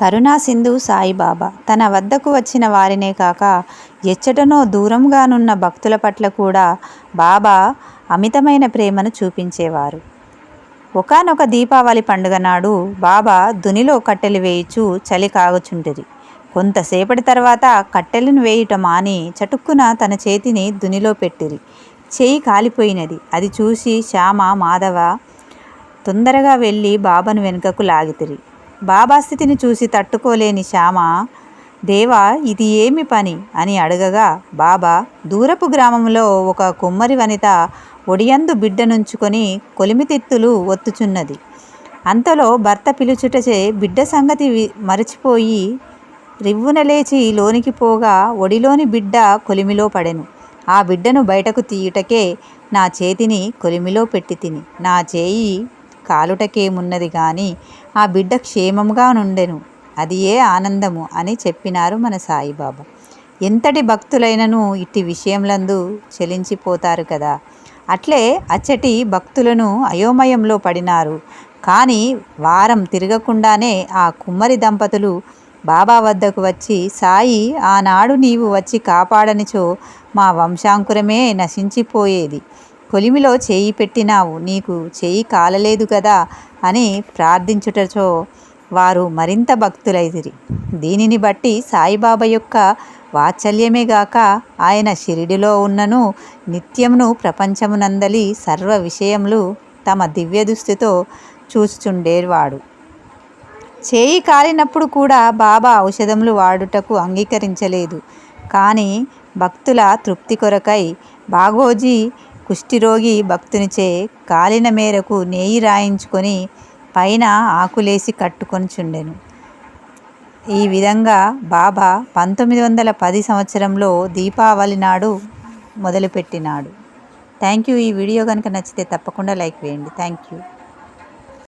కరుణా సింధు సాయిబాబా. తన వద్దకు వచ్చిన వారినే కాక ఎచ్చటనో దూరంగానున్న భక్తుల పట్ల కూడా బాబా అమితమైన ప్రేమను చూపించేవారు. ఒకానొక దీపావళి పండుగ నాడు బాబా దునిలో కట్టెలు వేయుచు చలి కాగుచుంటిరి. కొంతసేపటి తర్వాత కట్టెలను వేయుట మాని చటుక్కున తన చేతిని దునిలో పెట్టిరి. చేయి కాలిపోయినది. అది చూసి శ్యామ మాధవ తొందరగా వెళ్ళి బాబాను వెనుకకు లాగితిరి. బాబా స్థితిని చూసి తట్టుకోలేని శ్యామ దేవా ఇది ఏమి పని? అని అడగగా బాబా దూరపు గ్రామంలో ఒక కుమ్మరి వనిత ఒడియందు బిడ్డనుంచుకొని కొలిమితిత్తులు ఒత్తుచున్నది. అంతలో భర్త పిలుచుటచే బిడ్డ సంగతి మరచిపోయి రివ్వున లేచి లోనికి పోగా ఒడిలోని బిడ్డ కొలిమిలో పడెను. ఆ బిడ్డను బయటకు తీయుటకే నా చేతిని కొలిమిలో పెట్టి తిని నా చేయి కాలుటకేమున్నది గాని ఆ బిడ్డ క్షేమంగా నుండెను. అది ఏ ఆనందము అని చెప్పినారు మన సాయిబాబా. ఎంతటి భక్తులైనను ఇట్టి విషయంలందు చెలించిపోతారు కదా. అట్లే అచ్చటి భక్తులను అయోమయంలో పడినారు. కానీ వారం తిరగకుండానే ఆ కుమ్మరి దంపతులు బాబా వద్దకు వచ్చి సాయి ఆనాడు నీవు వచ్చి కాపాడనిచో మా వంశాంకురమే నశించిపోయేది. కొలిమిలో చేయి పెట్టినావు. నీకు చేయి కాలలేదు కదా అని ప్రార్థించుటచో వారు మరింత భక్తులైదిరి. దీనిని బట్టి సాయిబాబా యొక్క వాత్సల్యమే గాక ఆయన షిరిడిలో ఉన్నను నిత్యమును ప్రపంచమునందలి సర్వ విషయములు తమ దివ్య దృష్టితో చూచుచుండేవాడు. చేయి కాలినప్పుడు కూడా బాబా ఔషధములు వాడుటకు అంగీకరించలేదు. కానీ భక్తుల తృప్తి కొరకై బాగోజీ కుష్ఠిరోగి భక్తునిచే కాలిన మేరకు నేయి రాయించుకొని పైన ఆకులేసి కట్టుకొని చుండెను ఈ విధంగా బాబా పంతొమ్మిది వందల పది సంవత్సరంలో దీపావళి నాడు మొదలుపెట్టినాడు. థ్యాంక్ యూ ఈ వీడియో కనుక నచ్చితే తప్పకుండా లైక్ వేయండి. Thank you